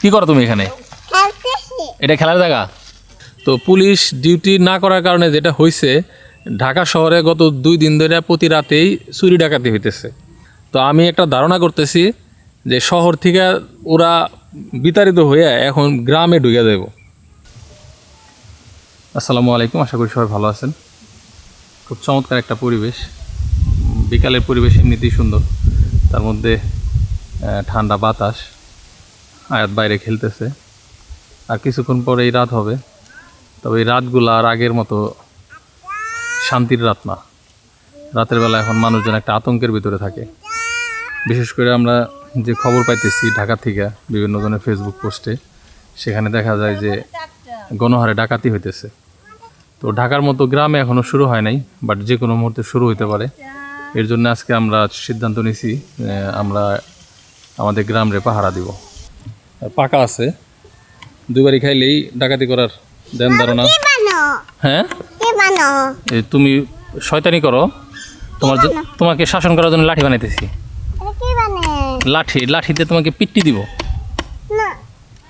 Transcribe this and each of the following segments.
কি করো তুমি এখানে? এটা খেলার জায়গা? তো পুলিশ ডিউটি না করার কারণে যেটা হয়েছে ঢাকা শহরে গত দুই দিন ধরে প্রতি রাতেই চুরি ডাকাতি হইতেছে। তো আমি একটা ধারণা করতেছি যে শহর থেকে ওরা বিতাড়িত হয়ে এখন গ্রামে ঢুকে যাব আসসালামু আলাইকুম আশা করি সবাই ভালো আছেন। খুব চমৎকার একটা পরিবেশ। বিকালের পরিবেশ এমনিতেই সুন্দর। তার মধ্যে ঠান্ডা বাতাস। আয়াত বাইরে খেলতেছে। আর কিছুক্ষণ পরে এই রাত হবে। তবে এই রাতগুলো আর আগের মতো শান্তির রাত না। রাতের বেলা এখন মানুষজন একটা আতঙ্কের ভিতরে থাকে। বিশেষ করে আমরা যে খবর পাইতেছি ঢাকা থেকে বিভিন্ন জনের ফেসবুক পোস্টে সেখানে দেখা যায় যে গণহারে ডাকাতি হইতেছে। তো ঢাকার মতো গ্রামে এখনও শুরু হয় নাই বাট যে কোনো মুহূর্তে শুরু হইতে পারে। এর জন্য আজকে আমরা সিদ্ধান্ত নিছি আমরা আমাদের গ্রামরে পাহারা দিব। পাকা আছে। দুবারই খাইলেই ডাকাতি করার দেন ধারণা। হ্যাঁ? তুমি শয়তানি করো। তোমার তোমাকে শাসন করার জন্য লাঠি বানাইতেছি। লাঠি লাঠিতে তোমাকে পিট্টি দিব।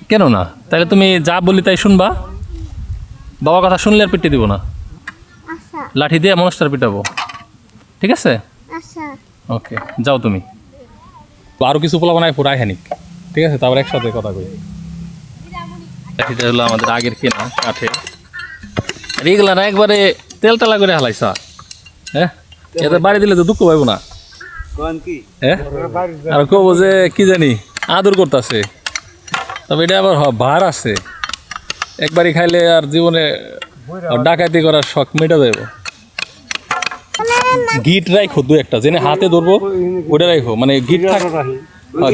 কেন না? তাহলে তুমি যা বলি তাই শুনবা। বাবা কথা শুনলে আর পিট্টি দিব না। আচ্ছা। লাঠি দিয়ে মনস্টার পিটাবো। ঠিক আছে? আচ্ছা। ওকে যাও তুমি। আরও কিছু পোলা বানায় পুরাই খানিক ঠিক আছে তারপর একসাথে কথা কই। হলো আমাদের আগের কেনা কাঠে আর এগুলা না একবারে তেল তেলা করে হালাইছা। হ্যাঁ? এতে বাড়ি দিলে তো দুঃখ পাইব না। হ্যাঁ? আর কব যে কি জানি আদর করতেছে। তবে এটা আবার ভার আছে। একবারই খাইলে আর জীবনে ডাকাতি করার শখ মেটা যাইব। গিট রাখো দু একটা জেনে হাতে ধরবো ওটা রাখো মানে গিট থাক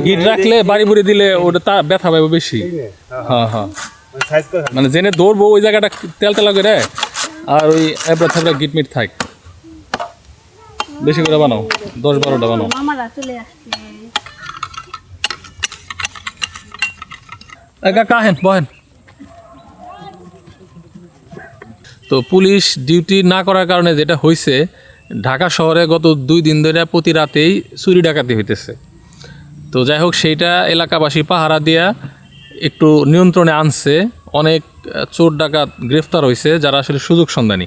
গিট রাখলে বাড়ি বুড়ি দিলে ওটা তা ব্যথা পাইবো বেশি। হ্যাঁ হ্যাঁ। মানে জেনে ধরবো ওই জায়গাটা তেল তেলা করে আর ওই এবড়া গিট মিট থাক। বেশি করে বানাও দশ বারোটা বানাও। মামারা চলে আসছে এই কাকা হেন বহেন। তো পুলিশ ডিউটি না করার কারণে যেটা হয়েছে ঢাকা শহরে গত দুই দিন ধরে প্রতি রাতেই চুরি ডাকাতি হইতেছে। তো যাই হোক সেইটা এলাকাবাসী পাহারা দিয়া একটু নিয়ন্ত্রণে আনছে। অনেক চোর ডাকাত গ্রেফতার হয়েছে যারা আসলে সুযোগ সন্ধানী।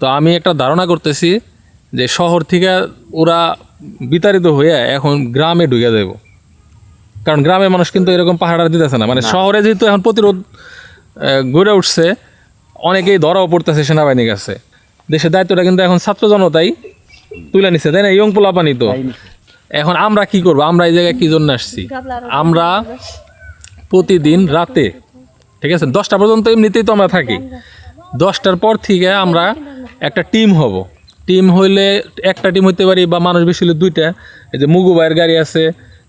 তো আমি একটা ধারণা করতেছি যে শহর থেকে ওরা বিতাড়িত হয়ে এখন গ্রামে ঢুকে যাব কারণ গ্রামের মানুষ কিন্তু এরকম পাহাড় দিতেছে না। মানে শহরে যেহেতু এখন প্রতিরোধ গড়ে উঠছে অনেকেই ধরাও পড়তেছে সেনাবাহিনীর কাছে। দেশের দায়িত্বটা কিন্তু এখন ছাত্র জনতাই তুলে নিচ্ছে তাই না? ইয়ং পোলাপানি তো এখন আমরা কি করব? আমরা এই জায়গায় কি জন্য আসছি? আমরা প্রতিদিন রাতে, ঠিক আছে? দশটা পর্যন্ত এমনিতেই তো আমরা থাকি। দশটার পর থেকে আমরা একটা টিম হব। টিম হইলে একটা টিম হইতে পারি বা মানুষ বেশি হলে দুইটা। এই যে মুগু ভাইয়ের গাড়ি আছে,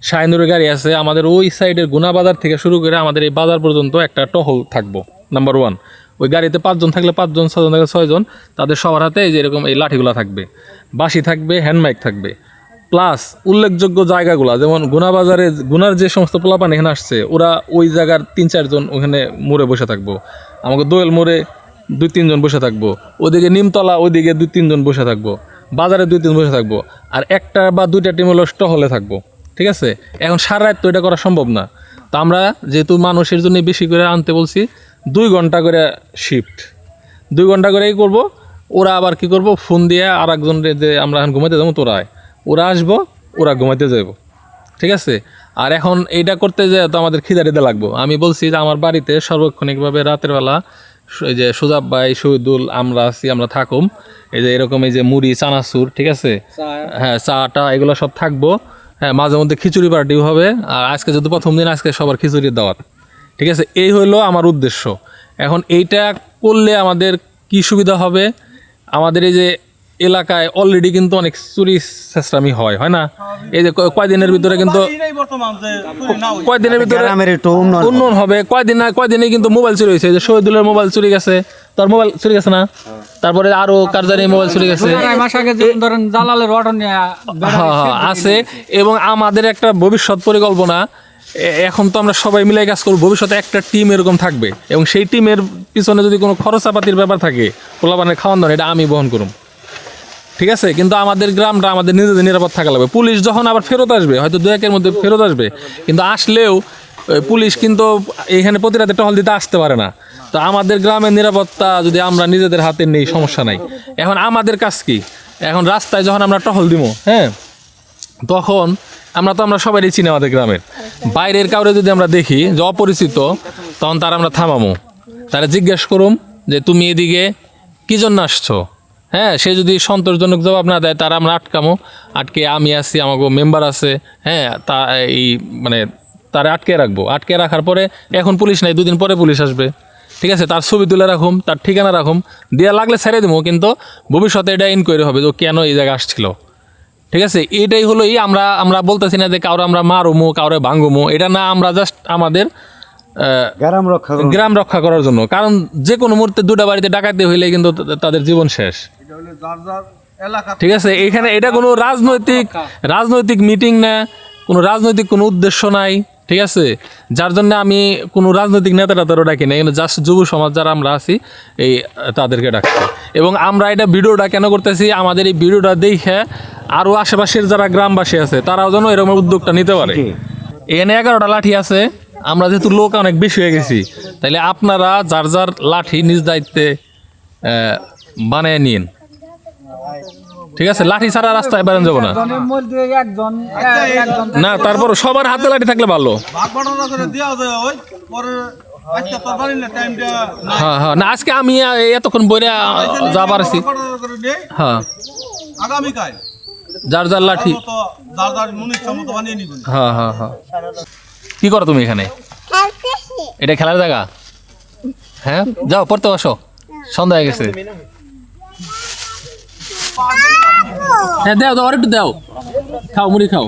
শাহিনুরের গাড়ি আছে, আমাদের ওই সাইডের গুনা বাজার থেকে শুরু করে আমাদের এই বাজার পর্যন্ত একটা টহল থাকব নাম্বার ওয়ান ওই গাড়িতে পাঁচজন থাকলে পাঁচজন ছজন থাকলে ছয়জন, তাদের সবার হাতে এই যে এরকম এই লাঠিগুলো থাকবে। বাঁশি থাকবে হ্যান্ডমাইক থাকবে। প্লাস উল্লেখযোগ্য জায়গাগুলো, যেমন গুনা বাজারে গুনার যে সমস্ত পোলাপান এখানে আসছে, ওরা ওই জায়গার তিন চারজন ওখানে মোড়ে বসে থাকব। আমাকে দোয়েল মোড়ে দুই তিনজন বসে থাকব, ওদিকে নিমতলা, ওইদিকে দুই তিনজন বসে থাকব, বাজারে দুই তিন বসে থাকব, আর একটা বা দুইটা টিম হলো টহলে থাকব, ঠিক আছে? এখন সারা রাত তো এটা করা সম্ভব না। তো আমরা যেহেতু মানুষের জন্য বেশি করে আনতে বলছি, দুই ঘণ্টা করে শিফট দুই ঘণ্টা করেই করব, ওরা আবার কি করব? ফোন দিয়ে আর একজন যে আমরা এখন ঘুমাইতে যাব তোরা। ওরা আসব ওরা ঘুমাইতে যাব ঠিক আছে? আর এখন এইটা করতে যে তো আমাদের খিদারিতে লাগবো। আমি বলছি যে আমার বাড়িতে সার্বক্ষণিকভাবে রাতের বেলা এই যে সুজাব ভাই শহীদুল আমরা আছি আমরা থাকুম। এই যে এরকম এই যে মুড়ি চানাচুর ঠিক আছে? হ্যাঁ চাটা এগুলো সব থাকব। হ্যাঁ মাঝে মধ্যে খিচুড়ি পার্টিও হবে। আর আজকে যদি প্রথম দিন আজকে সবার খিচুড়ির দাওয়াত। ঠিক আছে? এই হলো আমার উদ্দেশ্য। এখন এইটা করলে আমাদের কি সুবিধা হবে? আমাদের এই যে এলাকায় অলরেডি কিন্তু অনেক চুরি চেষ্টামি হয় হয় না? এই যে কয়দিনের ভিতরে কিন্তু কয়দিনের ভিতরে উন্নয়ন উন্নয়ন হবে। কয়দিন না কয়দিনে কিন্তু মোবাইল চুরি হয়েছে। যে শহীদুলের মোবাইল চুরি গেছে তোর মোবাইল চুরি গেছে না? তারপরে আরও কারজারি মোবাইল চুরি গেছে। ছয় মাস আগে যেমন ধরেন জালালের অটো নিয়ে হ্যাঁ, হ্যাঁ, আছে। এবং আমাদের একটা ভবিষ্যৎ পরিকল্পনা এখন তো আমরা সবাই মিলে কাজ করব ভবিষ্যতে একটা টিম এরকম থাকবে। এবং সেই টিমের পিছনে যদি কোনো খরচাপাতির ব্যাপার থাকে পোলাপানের খাওয়ান দাওয়ান এটা আমি বহন করুম। ঠিক আছে? কিন্তু আমাদের গ্রামটা আমাদের নিজেদের নিরাপদ থাকা লাগবে। পুলিশ যখন আবার ফেরত আসবে, হয়তো দু একের মধ্যে ফেরত আসবে, কিন্তু আসলেও পুলিশ কিন্তু এখানে প্রতি রাতে টহল দিতে আসতে পারে না। তো আমাদের গ্রামের নিরাপত্তা যদি আমরা নিজেদের হাতে নেই, সমস্যা নাই। এখন আমাদের কাজ কি? এখন রাস্তায় যখন আমরা টহল দিব হ্যাঁ তখন আমরা তো আমরা সবাই চিনি আমাদের গ্রামের। বাইরের কাউরে যদি আমরা দেখি যে অপরিচিত, তখন তার আমরা থামামো। তারা জিজ্ঞেস করুম যে, তুমি এদিকে কী জন্য আসছো? হ্যাঁ সে যদি সন্তোষজনক জবাব না দেয়, তারা আমরা আটকামো। আটকে আমি আছি আমাকে মেম্বার আছে হ্যাঁ তা এই মানে তারা আটকে রাখব। আটকে রাখার পরে এখন পুলিশ নাই, দুদিন পরে পুলিশ আসবে। ঠিক আছে, তার ছবি তুলে রাখুম, তার ঠিকানা রাখুম। দেওয়া লাগলে ছেড়ে দেবো কিন্তু ভবিষ্যতে এটা ইনকোয়ারি হবে যে কেন এই জায়গায় আসছিল। ঠিক আছে, এটাই হলো এই আমরা আমরা বলতেছি না যে কাউরে আমরা মারুমো, কাউরে ভাঙ্গুমো এটা না, আমরা জাস্ট আমাদের গ্রাম রক্ষা গ্রাম রক্ষা করার জন্য। কারণ যে কোনো মুহূর্তে দুটা বাড়িতে ডাকাতি হইলে কিন্তু তাদের জীবন শেষ। ঠিক আছে? এখানে এটা কোনো রাজনৈতিক রাজনৈতিক মিটিং না কোনো রাজনৈতিক কোনো উদ্দেশ্য নাই ঠিক আছে? যার জন্য আমি কোনো রাজনৈতিক নেতা টেতারও ডাকি না। এখানে জাস্ট যুব সমাজ যারা আমরা আছি এই তাদেরকে ডাকছি। এবং আমরা এটা ভিডিওটা কেন করতেছি? আমাদের এই ভিডিওটা দেখে আরও আশেপাশের যারা গ্রামবাসী আছে তারাও যেন এরকম উদ্যোগটা নিতে পারে। এখানে এগারোটা লাঠি আছে। আমরা যেহেতু লোক অনেক বেশি হয়ে গেছি তাহলে আপনারা যার যার লাঠি নিজ দায়িত্বে বানিয়ে নিন। ঠিক আছে? লাঠি ছাড়া রাস্তায় বেরোন যাব না। একজন না তারপর সবার হাতে লাঠি থাকলে ভালো। হ্যাঁ হ্যাঁ না আজকে আমি এতক্ষণ বইরা যা পারছি হ্যাঁ। যার যার লাঠি। হ্যাঁ হ্যাঁ হ্যাঁ। কি করো তুমি এখানে? এটা খেলার জায়গা? হ্যাঁ? যাও পড়তে বসো। সন্ধ্যা হয়ে গেছে। হ্যাঁ দাও দাও একটু দাও। খাও মুড়ি খাও।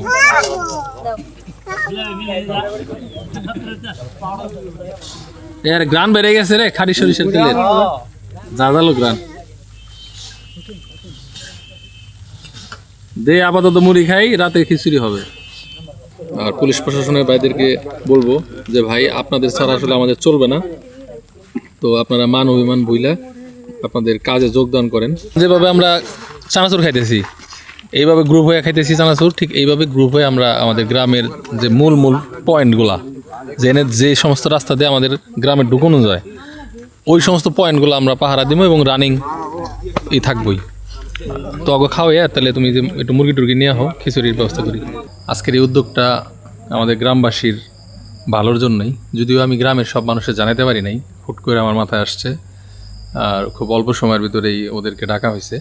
এর গ্রান বেড়ে গেছে রে খাড়ি সরিষার তেলের। জাজালো গ্রান দে আপাতত মুড়ি খাই রাতে খিচুড়ি হবে। আর পুলিশ প্রশাসনের ভাইদেরকে বলব যে, ভাই, আপনাদের ছাড়া আসলে আমাদের চলবে না। তো আপনারা মান অভিমান ভুইলা আপনাদের কাজে যোগদান করেন। যেভাবে আমরা চানাচুর খাইতেছি, এইভাবে গ্রুপ হয়ে খাইতেছি চানাচুর, ঠিক এইভাবে গ্রুপ হয়ে আমরা আমাদের গ্রামের যে মূল মূল পয়েন্টগুলা জেনে যে সমস্ত রাস্তা দিয়ে আমাদের গ্রামে ঢুকানো যায়, ওই সমস্ত পয়েন্টগুলো আমরা পাহারা দিব এবং রানিং ই থাকবই। তো আগে খাও ইয়া তাহলে তুমি যে একটু মুরগি টুরগি নিয়ে হও খিচুড়ির ব্যবস্থা করি। আজকের এই উদ্যোগটা আমাদের গ্রামবাসীর ভালোর জন্যই। যদিও আমি গ্রামের সব মানুষের জানাতে পারি নাই, হুট করে আমার মাথায় আসছে। আর খুব অল্প সময়ের ভিতরেই ওদেরকে ডাকা হয়েছে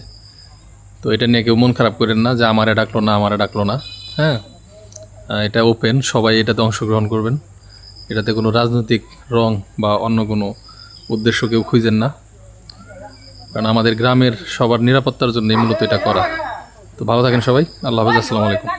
তো এটা নিয়ে কেউ মন খারাপ করেন না যে আমারে ডাকলো না, আমারে ডাকলো না। হ্যাঁ? এটা ওপেন সবাই এটাতে অংশগ্রহণ করবেন। এটাতে কোনো রাজনৈতিক রং বা অন্য কোনো উদ্দেশ্য কেউ খুঁজেন না। কারণ আমাদের গ্রামের সবার নিরাপত্তার জন্য মূলত এটা করা। তো ভালো থাকেন সবাই। আল্লাহ হাফিজ। আসসালামু আলাইকুম।